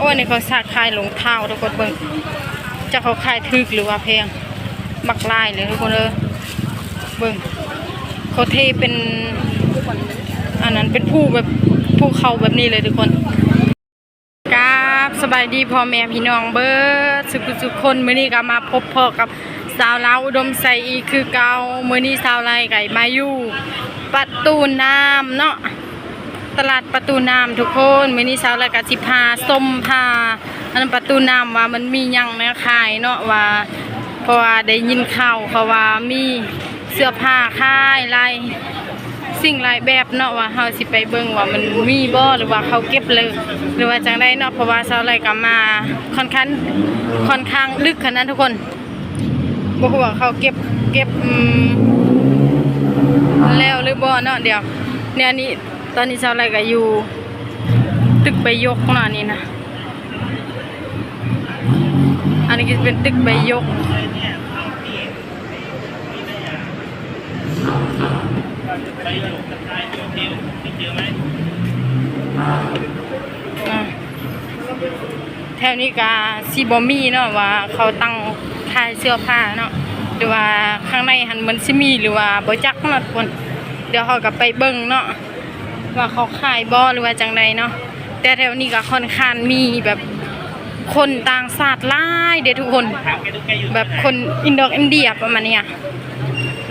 โอ้ยนี่เขาสาขายรองเท้าทุกคนเบิ่งจะเขาขายถึกหรือว่าแพงบักลายเลยทุกคนเออเบิ่งเขาเทเป็นอันนั้นเป็นผู้แบบผู้เขาแบบนี้เลยทุกคนกราบสบายดีพ่อแม่พี่น้องเบิดสุขสุขคนมื้อนี้ก็มาพบพ่อกับสาวลาวอุดมใสอีกคือเก่ามื้อนี้สาวไรไก่มาอยู่ประตูน้ำเนาะ ตลาดประตูน้ำทุกคนมื้อนี้เช้าแล้วก็สิพาส้มพาอันนประตูน้ำว่ามันมียังนะขายเนาะว่าเพราะว่าได้ยินข่าวเขาว่ามีเสื้อผ้าขายลายสิ่งหลายแบบเนาะว่าเฮาสิไปเบิ่งว่ามันมีบ่หรือว่าเขาเก็บเลย หรือว่าจังได้เนาะเพราะว่าเช้าไรก็มาค่อนข้างค่อนข้างลึกขนาดนั้นทุกคนบ่ฮู้ว่าเขาเก็บเก็บแล้วหรือบ่เนาะเดี๋ยวเนี่ยนี่ ตอนนี้ชาวไรก็อยู่ ตึกใบยกเนาะนี่นะ อันนี้ก็เป็นตึกใบยกอะแถวนี้ก็ซีบอมี่เนาะว่าเขาตั้งขายเสื้อผ้าเนาะหรือว่าข้างในหันมันซิมีหรือว่าบ่จักเนาะคนเดี๋ยวเขาก็ไปเบิ่งเนาะ ว่าเขาขายบ่หรือว่าจังใดเนาะแต่แถวนี้ก็ค่อนข้างมีแบบคนต่างชาติหลายเด้อทุกคน แบบคนอินโดอินเดียประมาณนี้ย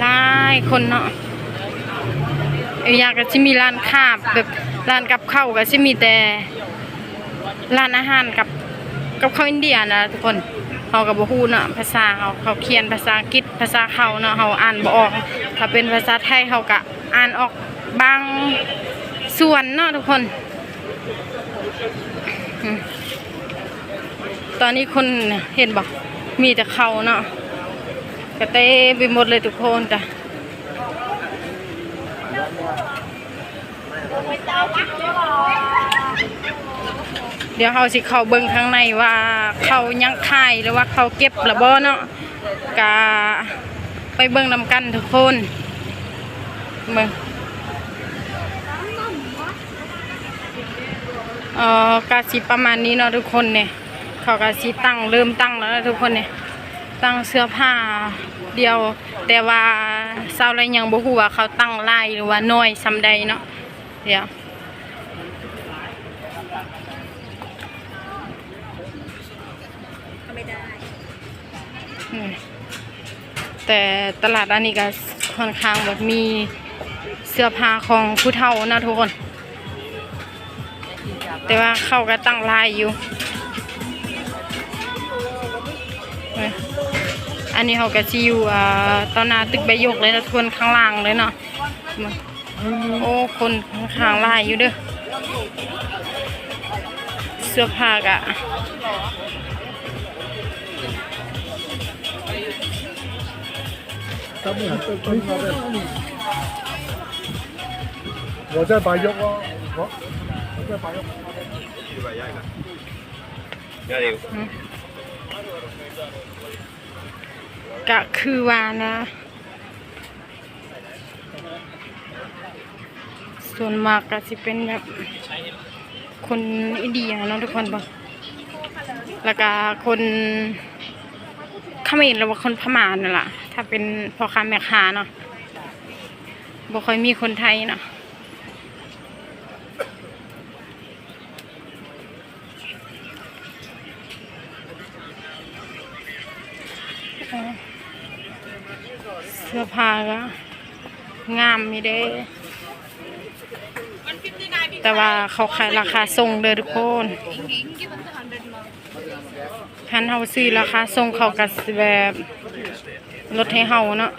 หลายคนเนาะอยางก็สิมีร้านค้าแบบร้านกับข้าวก็สิมีแต่ร้านอาหารกับกับข้าวอินเดียนะทุกคนเขาก็บ่ฮู้เนาะภาษาเขาเขาเขียนภาษาอังกฤษภาษาเขาเนาะเขาอ่านบ่ออก ถ้าเป็นภาษาไทยเขาก็อ่านออกบาง ส่วนเนาะทุกคน ตอนนี้คนเห็นบ่มีแต่เขาเนาะกระเตไปหมดเลยทุกคนจ้ะเดี๋ยวเขาสิเขาเบิ่งข้างในว่าเขายังขายหรือว่าเขาเก็บรือบ่เนาะกะไปเบิ่งนำกันทุกคนเบิ่ง เอ่อกาสิประมาณนี้เนาะทุกคนเนี่ยเขากาสิตั้งเริ่มตั้งแล้วนะทุกคนเนี่ยตั้งเสื้อผ้าเดียว แต่ว่าเศร้าอะไรยังบ่ฮู้ว่าเขาตั้งไลายหรือว่าน้อยซำใดเนาะเดี๋ยวแต่ตลาดอันนี้ก็ค่อนข้างแบบมีเสื้อผ้าของผู้เฒ่านะทุกคน แต่ว่าเขาก็ตั้งลายอยู่เว้ยอันนี้เขาก็จะอยู่อ่าตอนหนาตึกใบยกเลยนะทุกคนข้างล่างเลยเนาะมาโอ้คนข้างๆลายอยู่เด้อเสื้อผ้ากะ 他们很会分发的。我在白玉哦，我我在白玉。 ก็คือวานะ ส่วนมากก็สิเป็นแบบคนอินเดียเนาะทุกคนบอกแล้วก็คนเขมรหรือว่าคนพม่านั่นแหละถ้าเป็นพ่อค้าแม่ค้าเนาะบ่ค่อยมีคนไทยเนาะ สื้อผ้าก็งามมีเด้ แต่ว่าเขาขายราคาส่งเลยทุกคนคันเฮาซื้อราคาส่งเขาก็สิแบบลดให้เฮาเนาะ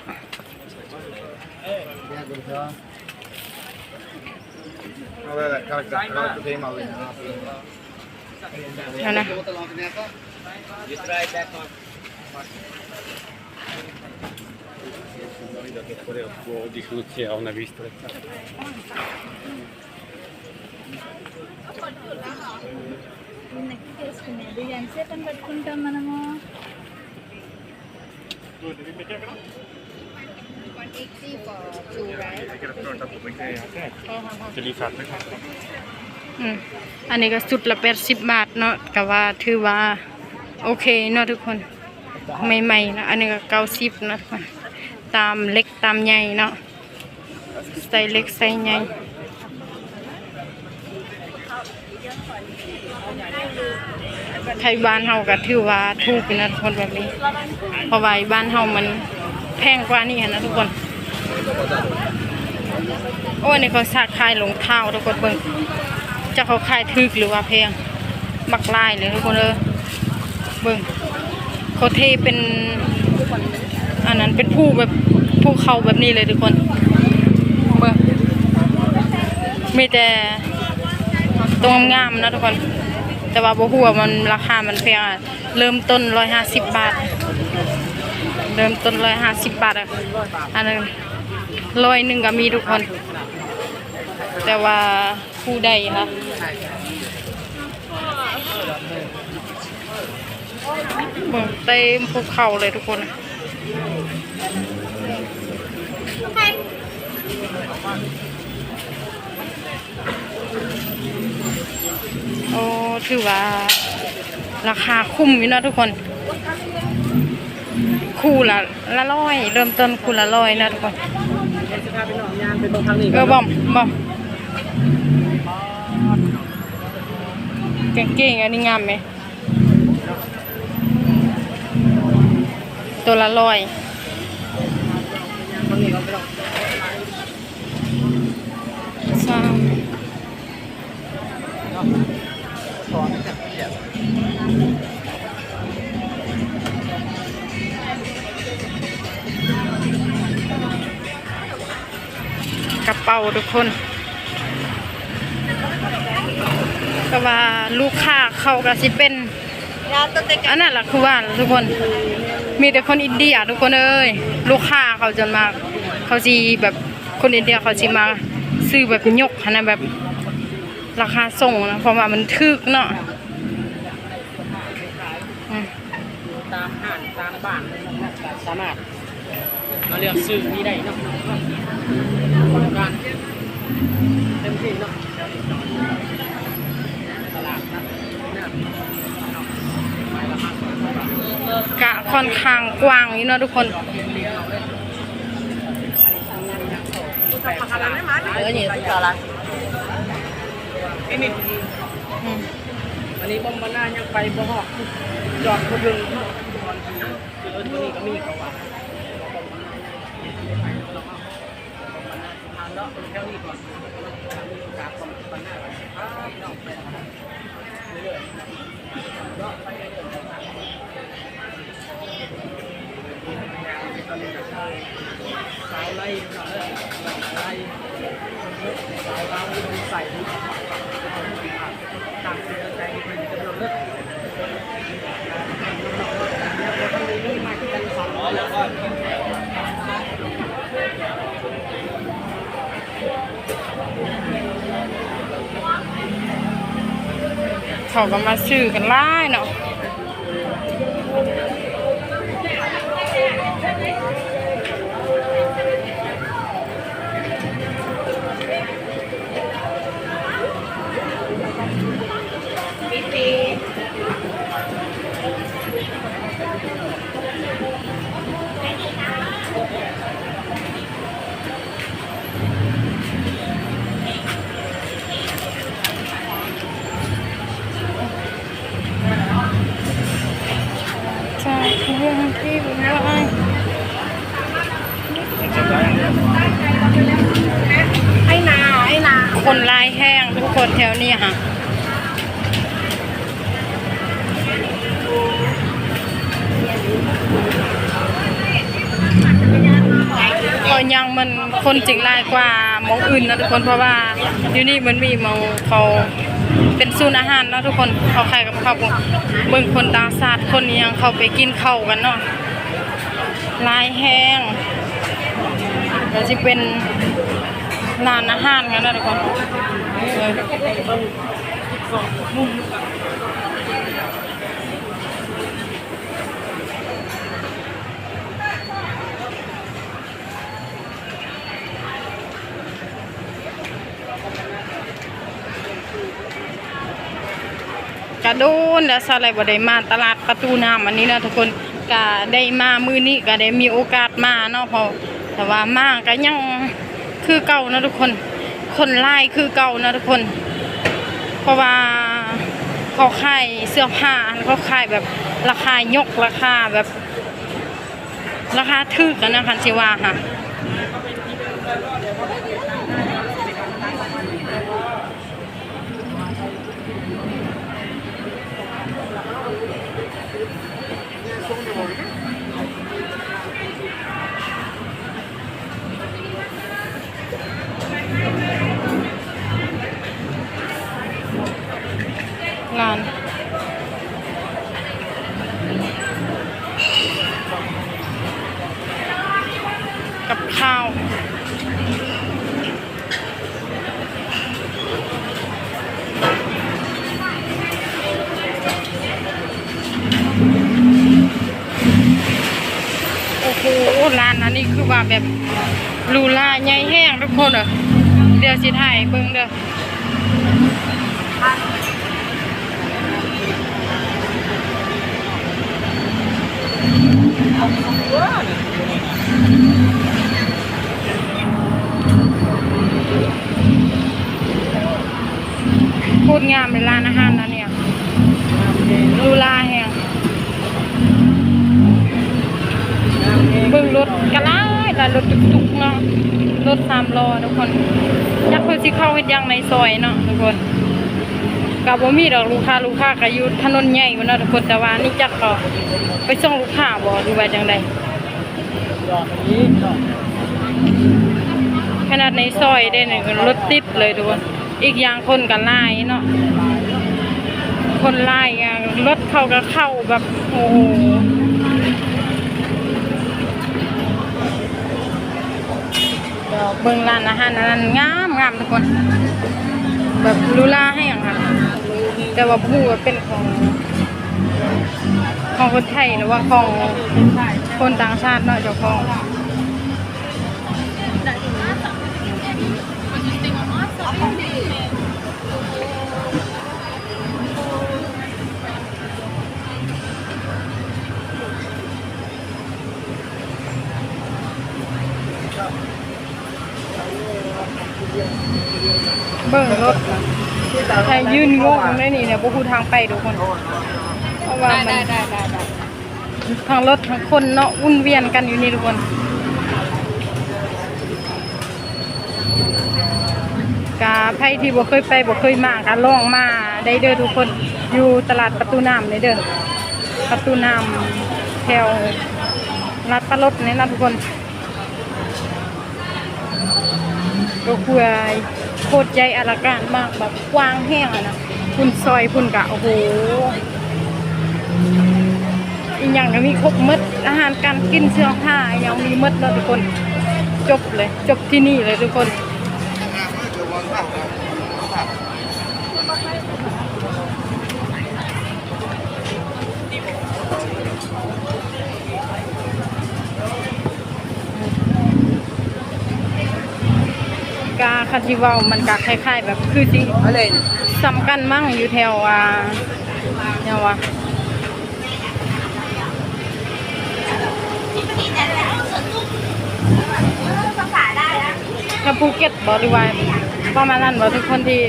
เอานะ di frutti a una vista del campo. చేసుకునేది ఎంతసేపు అని పెట్టుకుంటాం మనము Te li fate? อืมอันนี้ก็สุดละแปดสิบบาทเนาะก็ว่าถือว่า โอเคเนาะทุกคนใหม่ๆเนาะอันนี้ก็เก้าสิบเนาะทุกคน ตามเล็กตามใหญ่เนาะใส่เล็กใส่ใหญ่ไทยบ้านเฮาก็ถือว่าถูกนะทุกคนแบบนี้เพราะว่าบ้านเฮามันแพงกว่านี่นะทุกคน โอ้ยนี่เขาสาขายรองเท้าทุกคนเบิ่งจะเขาขายถึกหรือว่าแพงบักลายเลยทุกคนเออเบิ่งเขาเทเป็น อันนั้นเป็นผู้แบบผู้เขาแบบนี้เลยทุกคนเบิ่งมีแต่ตรงงามๆนะทุกคน แต่ว่าบ่ฮู้ว่ามันราคามันแพงอะเริ่มต้น150บาท เริ่มต้น150บาทอะอันนั้นร้อยหนึ่งก็มีทุกคน แต่ว่าผู้ใดคะเบิ่งเต็มภูเขาเลยทุกคน ถือว่า ราคาคุ้มอยู่นะทุกคน คู่ละละร้อย เริ่มต้นคู่ละร้อยนะทุกคนเออบอมบอมเก่งๆอันนี้งามไหมตัวละร้อย กระเป๋าทุกคนก็ว่าลูกค้าเขาก็สิเป็นอันนั้นแหละคือว่าทุกคน มีแต่คนอินเดียทุกคนเอ้ยลูกค้าเขาจนมากเขาสิแบบคนอินเดียเขาสิมาซื้อแบบยกหั้นนะแบบราคาส่งนะเพราะว่ามันถึกเนาะตามห้างตามบ้านสามารถมาเลือกซื้อนี่ได้เนาะ การเต็มที่เนาะกะค่อนข้างกว้างอยู่เนาะทุกคนเออนี่สุดยอดละไอ้นี่อืมอันนี้บ่มบ่น่ายังไปบ่ฮอดจอดบ่ถึงคือเออตัวนี้ก็มีเขาว่าทาง เนาะแถวนี้ก่อนกราบก่อนก่อนหน้าก่อนครับเนาะไปเรื่อยๆเนาะไปเรื่อยๆตอนนี้ก็ใช่สาวไล่เนาะเออสาวไล่สาวเราใส่ต่างเสื้อใจเป็นจำนวนเลิศ เขาก็มาซื้อกันไล่เนาะ ค่ะก็ยังมันคนจิงลายกว่าหมองอื่นนะทุกคนเพราะว่าอยู่นี่มันมีมองเขาเป็นศูนอาหารเนาะทุกคนเขาขายกับข้าวเบิ่งคนตาสาดคนยังเขาไปกินเข้ากันเนาะลายแห้งก็จะเป็น ร้านอาหารกันนะทุกคนกระโดนแล้วสาไรบ่ได้มาตลาดประตูน้ำอันนี้นะทุกคนก็ได้มามือนี้ก็ได้มีโอกาสมาเนาะเพอแต่ว่ามาก็ยัง คือเก่านะทุกคน คนไล่คือเก่านะทุกคน เพราะว่าเขาขายเสื้อผ้าเขาขายแบบราคายกราคาแบบ ราคาถึกกันนะคันสิว่าค่ะ ญ่แห้งทุกคนเด้อเดี๋ยวสิถ่ายเบิ่งเด้อพูดงามเป็นร้านอาหารนะเนี่ยดูลาแหงเบิ่งรถกระไรแต่รถตุกๆเนาะ รถสามล้อทุกคนอยากเพิ่นสิเข้าเฮ็ดยังในซอยเนาะทุกคนกับบ่มีดอกลูกค้าลูกค้าก็อยู่ถนนใหญ่พุ่นเนาะทุกคนแต่ว่านี่จักก็ไปส่งลูกค้าบ่หรือว่าจังไดขนาดในซอยได้เนี่ยรถติดเลยทุกคนอีกอย่างคนกันไล่เนาะคนไล่อะรถเขาก็เข้าแบบโอ้โห เดี๋ยวเบิ่งร้านอาหารนนั้นงามงามทุกคน แบบลูล่าให้อย่างค่ะแต่ว่าผู้ว่าเป็นของ ของคนไทยหรือว่าของคนต่างชาติเนาะเจ้าของ ยืนงงได้นี่เนี่ยพวกคูทางไปทุกคนเพราะว่ามันทางรถทางคนเนาะวุ่นเวียนกันอยู่นี่ทุกคนกาไผที่บ่เคยไปบ่เคยมาก็ลองมาได้เด้อทุกคนอยู่ตลาดประตูน้ำเลยเด้อประตูน้ำแถวรัดประรถนี่นะทุกคนก็คือ โคตรใหญ่อลังการมากแบบกว้างแห้งอะนะคุณซอยคุณกะโอ้โหอีกอย่างก็มีครบมดอาหารการกินเสื้อผ้าอย่างมีมดแล้วทุกคน จบเลย จบที่นี่เลยทุกคน กาคาทิเวามันกาคล้ายๆ แบบคือจริงอะไรสำคัญมั่งอยู่แถวอ่าเนี่ยวะถ้าภูเก็ตบริวารประมาณนั้นบอกทุกคนที่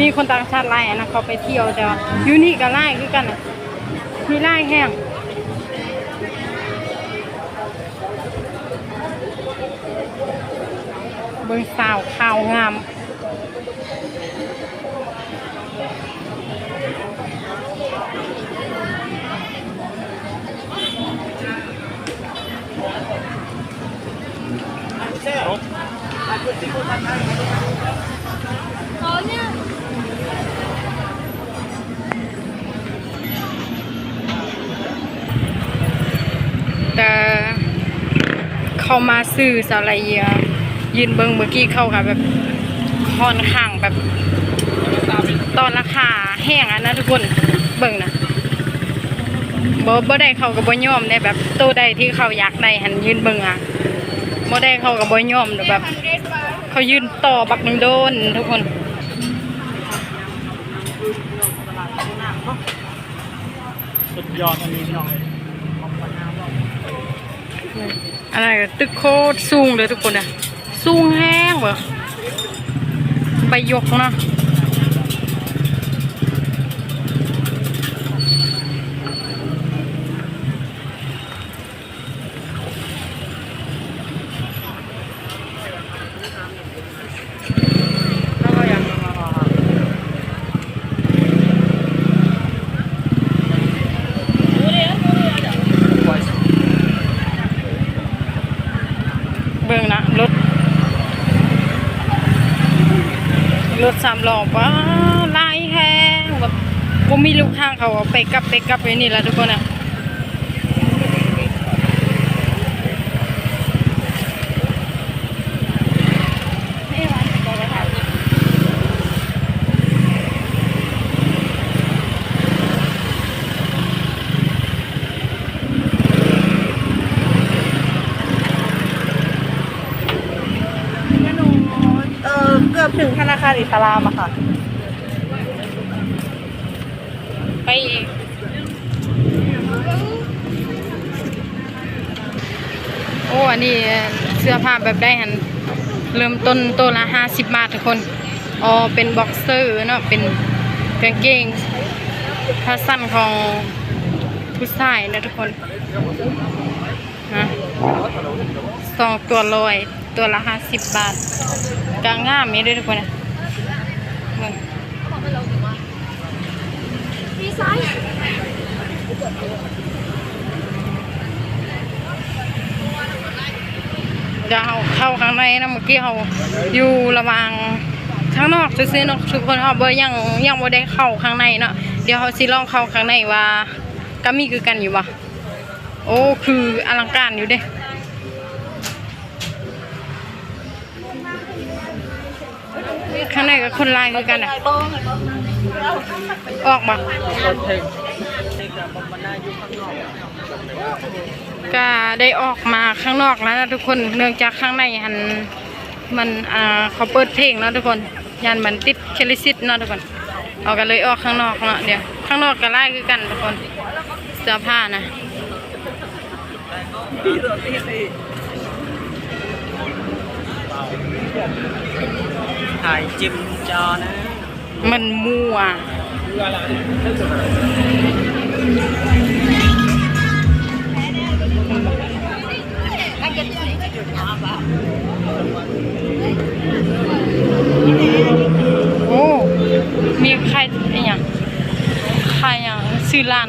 มีคนต่างชาติไล่นะเขาไปเที่ยวแต่ว่าอยู่นี่ก็ไล่คือกันน่ะมีไล่แห้ง บิ่งสาวข่าวงามแต่เขามาซื้อสาลายเยีย ยืนเบิงเมื่อกี้เข้าค่ะแบบค่อนข้างแบบตอนราคาแห้งอะนะทุกคนเบิ่งนะบ่บ่ได้เขาก็บ่ยอมได้แบบตู้ใดที่เขาอยากได้หันยืนเบิ่งอะบ่ได้เขาก็บ่ยอมแต่แบบ เขายืนต่อบักหนึงโดนทุกคนสุดยอดอันนี้พี่น้องขอบคุณครับอะไรก็ตึกโคตรสูงเลยทุกคนอะ สูงแห้งเบอไปยกเนาะเบิ่งนะรถ รถสามล้อว้าลายแห้งแบบก็มีลูกทางเขาอาไปกลับไปกลับไปนี่แหละทุกคนอะ เออเกือบ ถึงธนาคารอิสลามอะค่ะ ไปอีกโอ้อันนี้เสื้อผ้าแบบได้หันเริ่มต้นตัวละห้าสิบบาททุกคนอ๋อเป็นบ็อกเซอร์เนาะเป็นกางเกงผ้าสั้นของผู้ชายนะทุกคนนะสองตัวลอยตัวละห้าสิบบาทกางง่ามนี้ด้วยทุกคนนะมึง เดี๋ยวเราเข้าข้างในนะเมื่อกี้เราอยู่ระหว่างข้างนอกซื้อๆเนาะทุกคนเขาเบอร์ยังยังบ่ได้เข้าข้างในเนาะเดี๋ยวเขาสิลองเข้าข้างในว่าก็มีคือกันอยู่บ่โอ้คืออลังการอยู่เด้ข้างในก็คนลายคือกันอะ ออกบ่รถถึงนี่กับบรรดาก็ได้ออกมาข้างนอกแล้วนะทุกคนเนื่องจากข้างในหันมันอ่าเขาเปิดเพลงเนาะทุกคนยันมันติดเคลิซิตเนาะทุกคนเอากันเลยออกข้างนอกเนาะเดี๋ยวข้างนอกก็ไล่คือกันทุกคนเสื้อผ้านะถ่ายจิมจอนะ มันมั่วโอ้มีใครอ้หยังใครหยังซื้อร้าน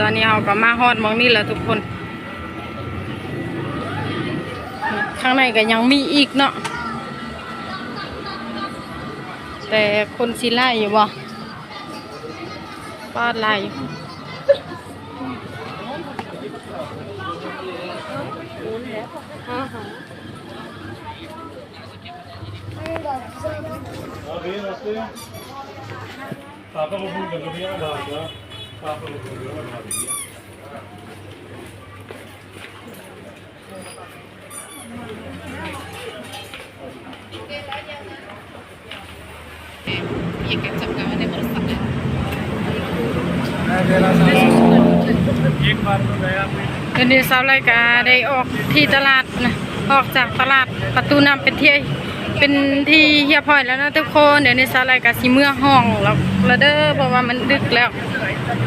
ตอนนี้เราก็มาฮอดมองนี่แหละทุกคน ข้างในก็ยังมีอีกเนาะ แต่คนสิไล่อยู่บ่ป้าไล่อยู่เดี๋ย วนี้สาวไล่ก็ได้ออกที่ตลาดนะออกจากตลาดประตูน้ำเป็นที่เป็นที่เฮียพอยแล้วนะทุกคนเดี๋ยวนี้สาวไล่ก็สิเมื่อห้องแล้วแล้วเด้อเพราะว่ามันดึกแล้ว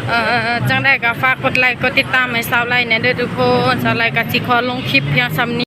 เอ่อจังได้ก็ฝากกดไลค์กดติดตามให้สาวไลน์เนี่ยเด้อทุกคนสาวไลน์ก็สิขอลงคลิปเพียงซ้ำนี้